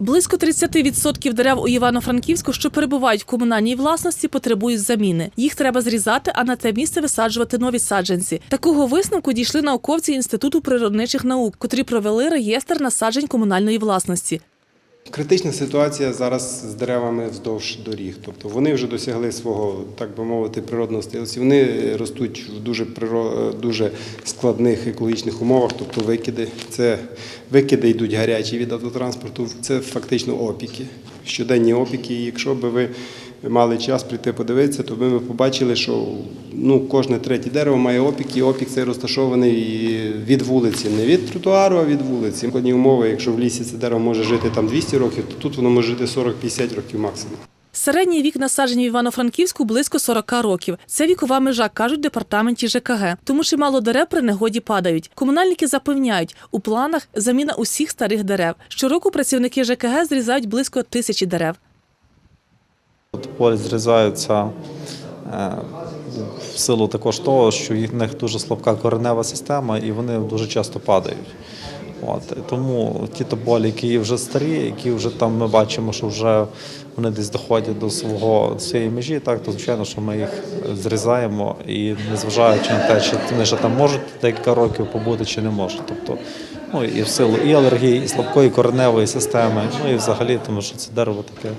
Близько 30% дерев у Івано-Франківську, що перебувають в комунальній власності, потребують заміни. Їх треба зрізати, а на те місце висаджувати нові саджанці. Такого висновку дійшли науковці Інституту природничих наук, котрі провели реєстр насаджень комунальної власності. Критична ситуація зараз з деревами вздовж доріг. Тобто вони вже досягли свого, так би мовити, природного стилусу. Вони ростуть в дуже дуже складних екологічних умовах. Тобто викиди, це викиди йдуть гарячі від автотранспорту. Це фактично опіки, щоденні опіки. І якщо б ви мали час прийти подивитися, то ви побачили, що ну, кожне третє дерево має опік, і опік цей розташований від вулиці, не від тротуару, а від вулиці. Складні умови, якщо в лісі це дерево може жити там 200 років, то тут воно може жити 40-50 років максимум. Середній вік насаджень в Івано-Франківську близько 40 років. Це вікова межа, кажуть в департаменті ЖКГ. Тому чимало дерев при негоді падають. Комунальники запевняють, у планах заміна усіх старих дерев. Щороку працівники ЖКГ зрізають близько тисячі дерев. Полі зрізаються е, в силу також того, що в них дуже слабка коренева система і вони дуже часто падають. От, тому ті тополі, які вже старі, які вже там ми бачимо, що вже вони десь доходять до свого своєї межі, так то звичайно, що ми їх зрізаємо і незважаючи на те, чи вони ще там можуть декілька років побути чи не можуть. Тобто, ну і в силу і алергії, і слабкої кореневої системи, ну і взагалі, тому що це дерево таке.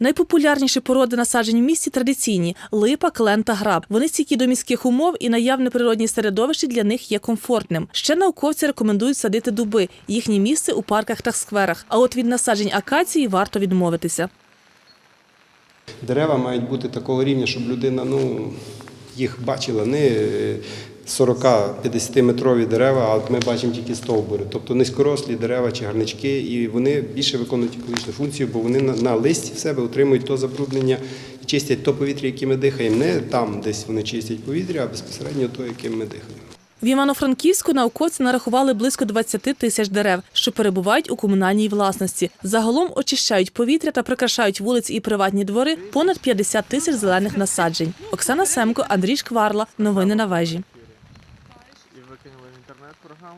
Найпопулярніші породи насаджень в місті традиційні липа, клен та граб. Вони стійкі до міських умов і наявне природні середовище для них є комфортним. Ще науковці рекомендують садити дуби. Їхнє місце у парках та скверах. А от від насаджень акації варто відмовитися. Дерева мають бути такого рівня, щоб людина ну, їх бачила. Не 40-50 метрові дерева, а от ми бачимо тільки стовбури. Тобто низькорослі дерева чи гарнички, і вони більше виконують екологічну функцію, бо вони на, на листі в себе отримують то забруднення і чистять то повітря, яке ми дихаємо. Не там десь вони чистять повітря, а безпосередньо то, яким ми дихаємо. В Івано-Франківську науковці нарахували близько 20 тисяч дерев, що перебувають у комунальній власності. Загалом очищають повітря та прикрашають вулиці і приватні двори понад 50 тисяч зелених насаджень. Оксана Семко, Андрій Шкварла. Новини на вежі. por how